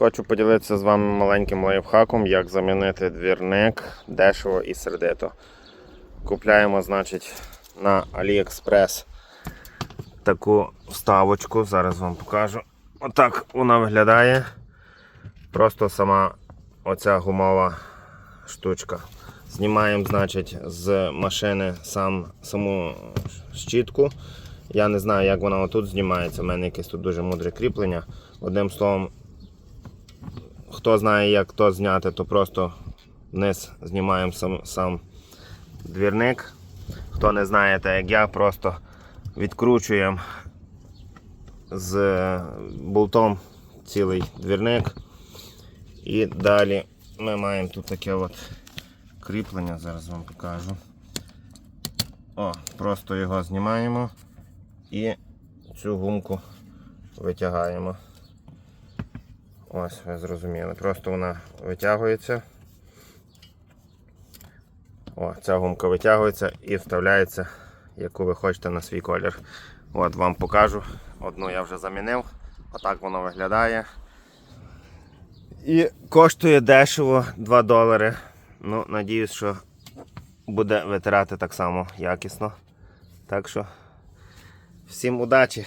Хочу поділитися з вами маленьким лайфхаком, як замінити двірник дешево і сердито. Купляємо, значить, на AliExpress таку вставочку. Зараз вам покажу. Отак вона виглядає. Просто сама оця гумова штучка. Знімаємо, значить, з машини сам, саму щітку. Я не знаю, як вона отут знімається. У мене якесь тут дуже мудре кріплення. Одним словом, хто знає, як то зняти, то просто вниз знімаємо сам, сам двірник. Хто не знає, так як я, просто відкручуємо з болтом цілий двірник. І далі ми маємо тут таке от кріплення, зараз вам покажу. О, просто його знімаємо і цю гумку витягаємо. Ось, ви зрозуміли. Просто вона витягується. О, ця гумка витягується і вставляється, яку ви хочете на свій колір. От вам покажу. Одну я вже замінив. Отак воно виглядає. І коштує дешево 2 долари. Ну, надіюсь, що буде витирати так само якісно. Так що, всім удачі!